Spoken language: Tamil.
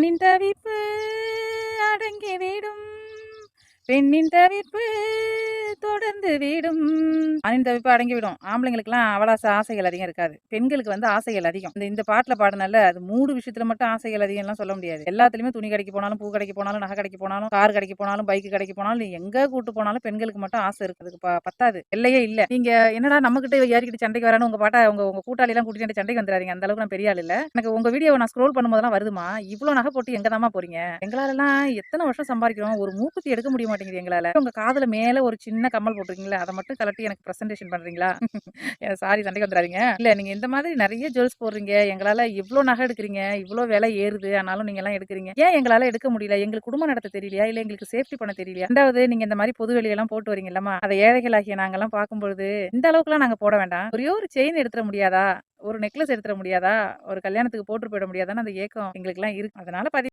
ஆணின் தவிப்பு அடங்கி விடும். பெண்ணின் தவிப்பு தொடர்ந்து விடும். அணிந்த தவிப்பு அடங்கி விடும் ஆம்பளைங்களுக்குலாம் அவளாச ஆசைகள் அதிகம் இருக்காது. பெண்களுக்கு வந்து ஆசைகள் அதிகம். இந்த இந்த பாட்டுல பாடினால அது மூடு விஷயத்துல மட்டும் ஆசைகள் அதிகம்லாம் சொல்ல முடியாது. எல்லாத்துலயுமே துணி கடைக்கு போனாலும் பூ கடைக்கு போனாலும் நகை கடைக்கு போனாலும் கார் கடைக்கு போனாலும் பைக் கடைக்கு போனாலும் எங்க கூட்டு போனாலும் பெண்களுக்கு மட்டும் ஆசை இருக்கிறதுக்கு பத்தாது. இல்லையே இல்ல. நீங்க என்னடா நம்ம கிட்ட யாருக்கிட்ட சண்டைக்கு வரானு உங்க பாட்டா உங்க உங்க கூட்டாளி எல்லாம் கூட்டிட்டு சண்டைக்கு வந்துடாதீங்க அந்த அளவுக்கு நான் பெரிய ஆள் இல்ல. எனக்கு உங்க வீடியோ நான் ஸ்க்ரோல் பண்ணும்போதெல்லாம் வருதுமா இவ்வளவு நகை போட்டு எங்க தாமா போறீங்க? எங்களால எல்லாம் எத்தனை வருஷம் சம்பாதிக்கிறோம்? ஒரு மூக்குத்தி எடுக்க முடிய மாட்டேங்குது எங்களால. உங்க காதுல மேல ஒரு சின்ன கம்மல் போட்டிருக்கீங்களா அதை மட்டும் கலட்டி எனக்கு ப்ரெசன்டேஷன் பண்றீங்களா? சாரி சண்டைக்கு வந்துடாதீங்க. இல்ல நீங்க இந்த மாதிரி நிறைய ஜுவல்ஸ் போடுறீங்க. எங்களால இவ்வளோ நகை எடுக்கிறீங்க இவ்ளோ விலை ஏறுது ஆனாலும் நீங்க எல்லாம் எடுக்கிறீங்க. ஏன் எங்களால எடுக்க முடியல? எங்களுக்கு குடும்பம் நடத்த தெரியலையா? இல்ல எங்களுக்கு சேஃப்டி பண்ண தெரியலையா? ரெண்டாவது நீங்க இந்த மாதிரி பொது வெளியெல்லாம் போட்டு வரீங்க இல்லமா அதை ஏழைகளாகிய நாங்கள்லாம் பார்க்கும்பொழுது இந்த அளவுக்குலாம் நாங்க போட வேண்டாம். ஒரே ஒரு செயின் எடுத்துட முடியாதா? ஒரு நெக்லஸ் எடுத்துட முடியாதா? ஒரு கல்யாணத்துக்கு போட்டு போயிட முடியாதான்னு அந்த ஏக்கம் எங்களுக்குலாம் இருக்கு. அதனால பதி